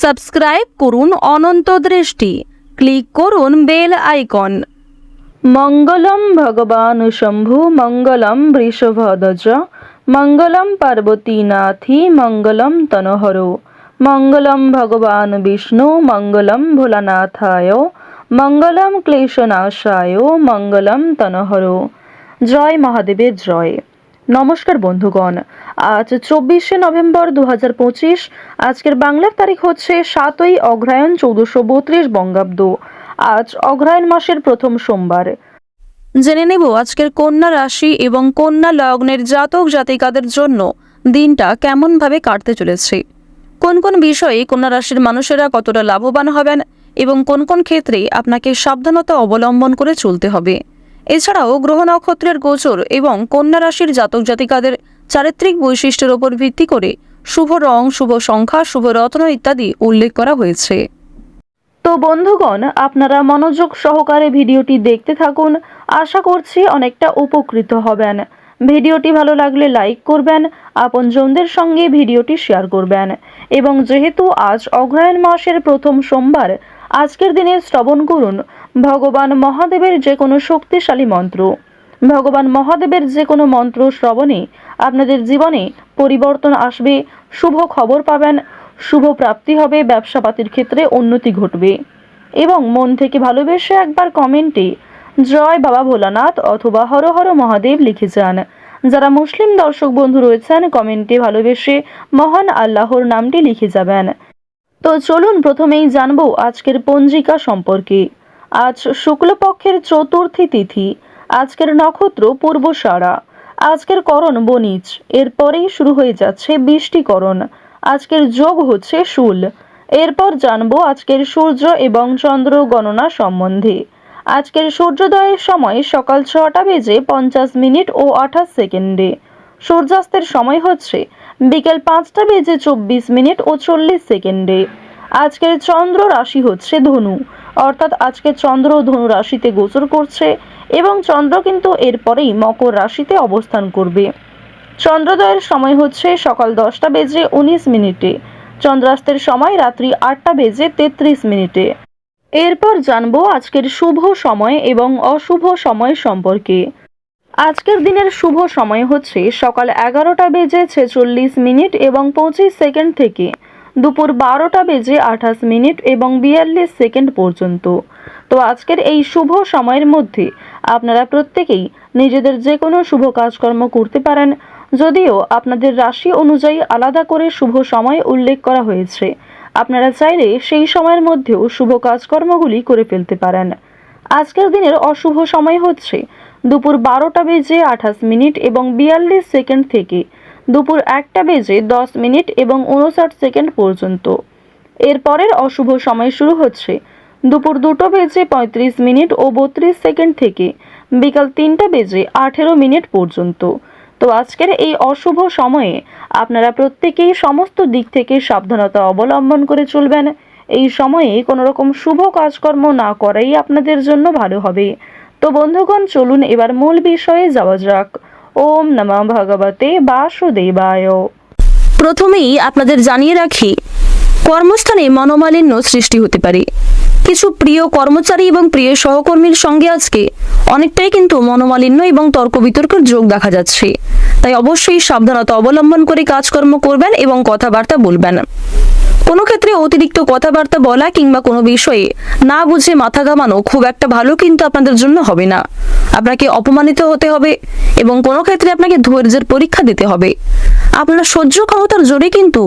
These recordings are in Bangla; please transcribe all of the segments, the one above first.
সাবস্ক্রাইব করুন অনন্ত দৃষ্টি। ক্লিক করুন বেল আইকন। মঙ্গলম ভগবান শম্ভু, মঙ্গলম বৃষভধ্বজ, মঙ্গলম পার্বতীনাথি, মঙ্গলম তনহর, মঙ্গলম ভগবান বিষ্ণু, মঙ্গলম ভোলানাথায়, মঙ্গলম ক্লেশনাশায়, মঙ্গলম তনহর। জয় মহাদেবের জয়। নমস্কার বন্ধুগণ। আজ চব্বিশে নভেম্বর দু পঁচিশ, আজকের বাংলার তারিখ হচ্ছে সাতই অগ্রহায়ণ চৌদ্দশো বত্রিশ বঙ্গাব্দ। আজ অগ্রহায়ণ মাসের প্রথম সোমবার। জেনে নেব আজকের কন্যা রাশি এবং কন্যা লগ্নের জাতক জাতিকাদের জন্য দিনটা কেমনভাবে কাটতে চলেছে। কোন কোন বিষয়ে কন্যা রাশির মানুষেরা কতটা লাভবান হবেন এবং কোন কোন ক্ষেত্রে আপনাকে সাবধানতা অবলম্বন করে চলতে হবে। এছাড়াও গ্রহ নক্ষত্রের গোচর এবং কন্যা রাশির জাতক জাতিকাদের চারিত্রিক বৈশিষ্ট্যের ওপর ভিত্তি করে শুভ রং, শুভ সংখ্যা, শুভ রত্ন ইত্যাদি উল্লেখ করা হয়েছে। তো বন্ধুগণ, আপনারা মনোযোগ সহকারে ভিডিওটি দেখতে থাকুন। আশা করছি অনেকটা উপকৃত হবেন। ভিডিওটি ভালো লাগলে লাইক করবেন, আপনজনদের সঙ্গে ভিডিওটি শেয়ার করবেন। এবং যেহেতু আজ অগ্রহায়ণ মাসের প্রথম সোমবার, আজকের দিনে শ্রবণ করুন। ভগবান মহাদেবের যে কোনো শক্তিশালী মন্ত্র। ভগবান মহাদেবের যে কোনো মন্ত্র শ্রবণে আপনাদের জীবনে পরিবর্তন আসবে, শুভ খবর পাবেন, শুভ প্রাপ্তি হবে, ব্যবসাপাতির ক্ষেত্রে উন্নতি ঘটবে। এবং মন থেকে ভালোবেসে একবার কমেন্টে জয় বাবা ভোলানাথ অথবা হর হর মহাদেব লিখে যান। যারা মুসলিম দর্শক বন্ধু রয়েছেন, কমেন্টে ভালোবেসে মহান আল্লাহর নামটি লিখে যাবেন। তো চলুন প্রথমেই জানব আজকের পঞ্জিকা সম্পর্কে। আজ শুক্লপক্ষের চতুর্থী তিথি। আজকের নক্ষত্র পূর্বসারা আজকের করণ বনিজ এরপরেই শুরু হয়ে যাচ্ছে বৃষ্টিকরণ। আজকের যোগ হচ্ছে শুল। এরপর জানব আজকের সূর্য এবং চন্দ্র গণনা সম্বন্ধে। আজকের সূর্যোদয়ের সময় সকাল ছটা বেজে পঞ্চাশ মিনিট ও আঠাশ সেকেন্ডে। সূর্যাস্তের সময় হচ্ছে বিকেল পাঁচটা বেজে চব্বিশ মিনিট ও চল্লিশ সেকেন্ডে। আজকের চন্দ্র রাশি হচ্ছে ধনু। অর্থাৎ আজকে চন্দ্র ধনু রাশিতে গোচর করছে এবং চন্দ্র কিন্তু এরপরেই মকর রাশিতে অবস্থান করবে। চন্দ্রোদয়ের সময় হচ্ছে সকাল দশটা বেজে উনিশ মিনিটে। চন্দ্রাস্তের সময় রাত্রি আটটা বেজে তেত্রিশ মিনিটে। এরপর জানব আজকের শুভ সময় এবং অশুভ সময় সম্পর্কে। আজকের দিনের শুভ সময় হচ্ছে সকাল এগারোটা বেজে ছেচল্লিশ মিনিট এবং পঁচিশ সেকেন্ড থেকে। দুপুর বারোটা বেজে আঠাশ মিনিট এবং বিয়াল্লিশ সেকেন্ড পর্যন্ত। তো আজকের এই শুভ সময়ের মধ্যে আপনারা প্রত্যেকেই নিজেদের যে কোনো শুভ কাজকর্ম করতে পারেন। যদিও আপনাদের রাশি অনুযায়ী আলাদা করে শুভ সময় উল্লেখ করা হয়েছে। আপনারা চাইলে সেই সময়ের মধ্যেও শুভ কাজকর্মগুলি করে ফেলতে পারেন। আজকের দিনের অশুভ সময় হচ্ছে দুপুর বারোটা বেজে আঠাশ মিনিট এবং বিয়াল্লিশ সেকেন্ড থেকে দুপুর একটা বেজে দশ মিনিট এবং উনষাট সেকেন্ড পর্যন্ত। এরপরের অশুভ সময় শুরু হচ্ছে। দুপুর দুটো বেজে পঁয়ত্রিশ মিনিট ও বত্রিশ সেকেন্ড থেকে বিকাল তিনটা বেজে আঠেরো মিনিট পর্যন্ত। তো আজকের এই অশুভ সময়ে আপনারা প্রত্যেকেই সমস্ত দিক থেকে সাবধানতা অবলম্বন করে চলবেন। এই সময়ে কোনো রকম শুভ কাজকর্ম না করাই আপনাদের জন্য ভালো হবে। তো বন্ধুগণ, চলুন এবার মূল বিষয়ে যাওয়া যাক। ওম নমঃ ভগবতে বাসুদেবায়। প্রথমেই আপনাদের জানিয়ে রাখি, কর্মস্থানে মনোমালিন্য সৃষ্টি হতে পারে। কিছু প্রিয় কর্মচারী এবং প্রিয় সহকর্মীর সঙ্গে আজকে অনেকটাই কিন্তু মনোমালিন্য এবং তর্ক বিতর্কের যোগ দেখা যাচ্ছে। তাই অবশ্যই সাবধানতা অবলম্বন করে কাজকর্ম করবেন এবং কথাবার্তা বলবেন। কোনো ক্ষেত্রে অতিরিক্ত কথাবার্তা বলা কিংবা কোনো বিষয়ে না বুঝে মাথা ঘামানো খুব একটা ভালো কিন্তু আপনাদের জন্য হবে না। আপনাকে অপমানিত হতে হবে এবং কোনো ক্ষেত্রে আপনাকে ধৈর্যের পরীক্ষা দিতে হবে। আপনার সহ্য ক্ষমতার জোরে কিন্তু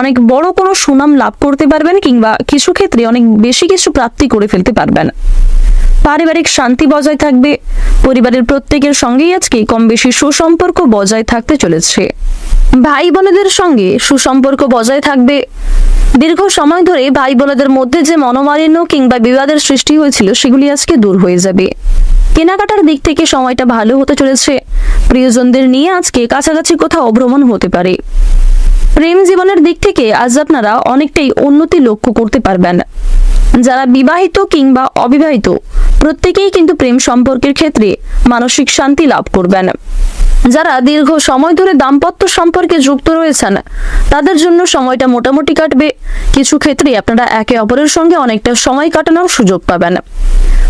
অনেক বড় কোনো সুনাম লাভ করতে পারবেন কিংবা কিছু ক্ষেত্রে অনেক বেশি কিছু প্রাপ্তি করে ফেলতে পারবেন। পারিবারিক শান্তি বজায় থাকবে, পরিবারের প্রত্যেকের সঙ্গেই আজকে কম বেশি সুসম্পর্ক বজায় থাকতে চলেছে। ভাই বোনেদের সঙ্গে সুসম্পর্ক বজায় থাকবে। দীর্ঘ সময় ধরে ভাই বোনেদের মধ্যে যে মনোমালিন্য কিংবা বিবাদের সৃষ্টি হয়েছিল, সেগুলি আজকে দূর হয়ে যাবে। কেনাকাটার দিক থেকে সময়টা ভালো হতে চলেছে। প্রিয়জনদের নিয়ে আজকে কাছাকাছি কোথাও ভ্রমণ হতে পারে। প্রেম জীবনের দিক থেকে আজ আপনারা অনেকটাই উন্নতি লক্ষ্য করতে পারবেন। যারা বিবাহিত কিংবা অবিবাহিত প্রত্যেকেই কিন্তু প্রেম সম্পর্কের ক্ষেত্রে মানসিক শান্তি লাভ করবেন। যারা দীর্ঘ সময় ধরে দাম্পত্য সম্পর্কে যুক্ত রয়েছেন, তাদের জন্য সময়টা মোটামুটি কাটবে। কিছু ক্ষেত্রে আপনারা একে অপরের সঙ্গে অনেকটা সময় কাটানোর সুযোগ পাবেন।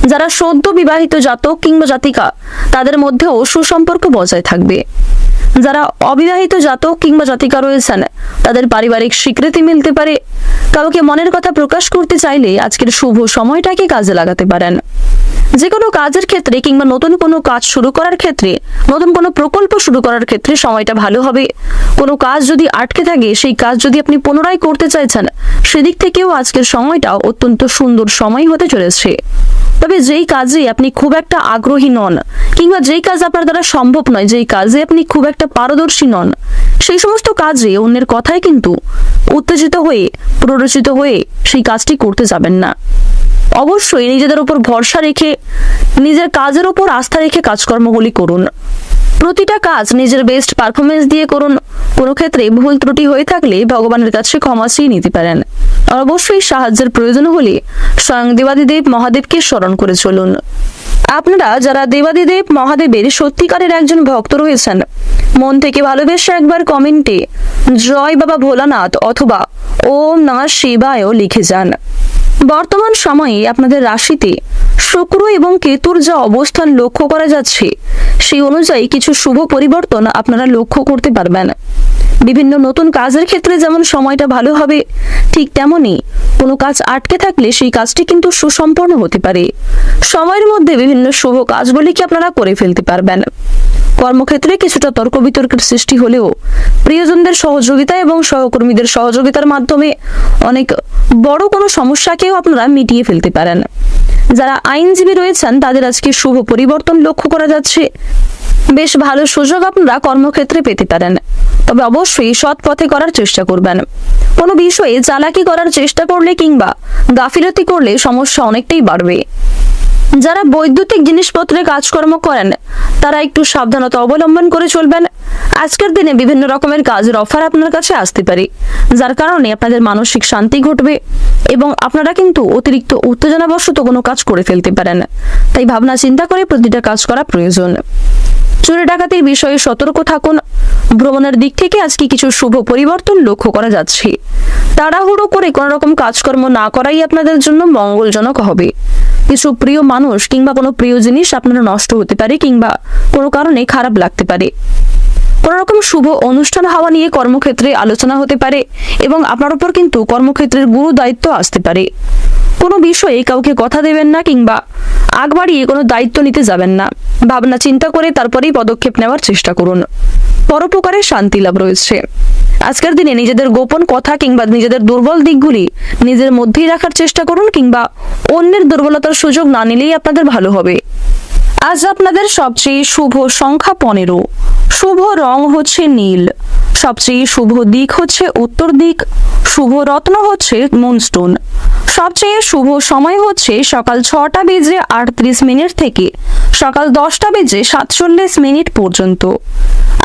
যারা সদ্য বিবাহিত জাতক কিংবা জাতিকা, তাদের মধ্যেও সুসম্পর্ক বজায় থাকবে। যারা অবিবাহিত জাতক কিংবা জাতিকা রয়েছেন, তাদের পারিবারিক স্বীকৃতি মিলতে পারে। কাউকে মনের কথা প্রকাশ করতে চাইলে আজকের শুভ সময়টাকে কাজে লাগাতে পারেন। যে কোনো কাজের ক্ষেত্রে কিংবা নতুন কোনো কাজ শুরু করার ক্ষেত্রে, নতুন কোনো প্রকল্প শুরু করার ক্ষেত্রে সময়টা ভালো হবে। কোনো কাজ যদি আটকে থাকে, সেই কাজ যদি আপনি পুনরায় করতে চাইছেন, সেদিক থেকেও আজকের সময়টা অত্যন্ত সুন্দর সময় হতে চলেছে। তবে যেই কাজে আপনি খুব একটা আগ্রহী নন, কিংবা যেই কাজ আপনার দ্বারা সম্ভব নয়, যেই কাজে আপনি খুব একটা পারদর্শী নন, সেই সমস্ত কাজে অন্যের কথায় কিন্তু উত্তেজিত হয়ে, প্ররোচিত হয়ে সেই কাজটি করতে যাবেন না। অবশ্যই নিজেদের উপর ভরসা রেখে, নিজের কাজের উপর আস্থা রেখে কাজকর্মগুলি করুন। প্রতিটা কাজ নিজের বেস্ট পারফরমেন্স দিয়ে করুন। কোনো ক্ষেত্রে ভুল ত্রুটি হয়ে থাকলে ভগবানের কাছে ক্ষমা চেয়ে নিতে পারেন। অবশ্যই সাহায্যের প্রয়োজন হলে স্বয়ং দেবাদিদেব মহাদেবকে স্মরণ করে চলুন। আপনারা যারা দেবাদিদেব মহাদেবের সত্যিকারের একজন ভক্ত রয়েছেন, মন থেকে ভালোবেসে একবার কমেন্টে জয় বাবা ভোলানাথ অথবা ওম নমঃ শিবায়ও লিখে যান। বর্তমান সময়ে আপনাদের রাশিতে শুক্র এবং কেতুর যা অবস্থান লক্ষ্য করা যাচ্ছে, সেই অনুযায়ী কিছু শুভ পরিবর্তন আপনারা লক্ষ্য করতে পারবেন। বিভিন্ন নতুন কাজের ক্ষেত্রে যেমন সময়টা ভালো হবে, ঠিক তেমনই কোনো কাজ আটকে থাকলে সেই কাজটি কিন্তু সুসম্পন্ন হতে পারে। সময়ের মধ্যে বিভিন্ন শুভ কাজগুলিকে আপনারা করে ফেলতে পারবেন। কর্মক্ষেত্রে কিছুটা তর্ক বিতর্কের সৃষ্টি হলেও প্রিয়জনদের সহযোগিতা এবং সহকর্মীদের সহযোগিতার মাধ্যমে অনেক বড় কোনো সমস্যাকেও আপনারা মিটিয়ে ফেলতে পারেন। যারা আইনজীবী রয়েছেন, তাদের আজকে শুভ পরিবর্তন লক্ষ্য করা যাচ্ছে। বেশ ভালো সুযোগ আপনারা কর্মক্ষেত্রে পেতে পারেন। তবে অবশ্যই সৎ পথে করার চেষ্টা করবেন। কোনো বিষয়ে চালাকি করার চেষ্টা করলে কিংবা গাফিলতি করলে সমস্যা অনেকটাই বাড়বে। যারা বৈদ্যুতিক জিনিসপত্রে কাজকর্ম করেন, তারা একটু সাবধানতা অবলম্বন করে চলবেন। আজকের দিনে বিভিন্ন রকমের কাজের অফার আপনার কাছে আসতে পারে, যার কারণে আপনাদের মানসিক শান্তি ঘটবে এবং আপনারা কিন্তু অতিরিক্ত উত্তেজনাবশত কোনো কাজ করে ফেলতে পারেন। তাই ভাবনা চিন্তা করে প্রতিটা কাজ করা প্রয়োজন। চুরি ডাকাতির বিষয়ে সতর্ক থাকুন। ভ্রমণের দিক থেকে আজকে কিছু শুভ পরিবর্তন লক্ষ্য করা যাচ্ছে। তাড়াহুড়ো করে কোনো রকম কাজকর্ম না করাই আপনাদের জন্য মঙ্গলজনক হবে। কিছু প্রিয় মানুষ কিংবা কোনো প্রিয় জিনিস আপনার নষ্ট হতে পারে কিংবা কোনো কারণে খারাপ লাগতে পারে। কোনো রকম শুভ অনুষ্ঠান হওয়া নিয়ে কর্মক্ষেত্রে আলোচনা হতে পারে এবং আপনার উপর কিন্তু কর্মক্ষেত্রের গুরু দায়িত্ব আসতে পারে। কোনো বিষয়ে কাউকে কথা দেবেন না কিংবা আগ বাড়িয়ে কোনো দায়িত্ব নিতে যাবেন না। ভাবনা চিন্তা করে তারপরেই পদক্ষেপ নেওয়ার চেষ্টা করুন। পরোপকারে শান্তি লাভ রয়েছে। আজকের দিনে নিজেদের গোপন কথা কিংবা নিজেদের দুর্বল দিকগুলি নিজের মধ্যেই রাখার চেষ্টা করুন কিংবা অন্যের দুর্বলতার সুযোগ না নিলেই আপনাদের ভালো হবে। আজ আপনাদের সবচেয়ে শুভ সংখ্যা পনেরো। শুভ রং হচ্ছে নীল। সবচেয়ে শুভ দিক হচ্ছে উত্তর দিক। শুভ রত্ন হচ্ছে মুনস্টোন। সবচেয়ে শুভ সময় হচ্ছে সকাল ছটা বেজে আটত্রিশ মিনিট থেকে সকাল দশটা বেজে সাতচল্লিশ মিনিট পর্যন্ত।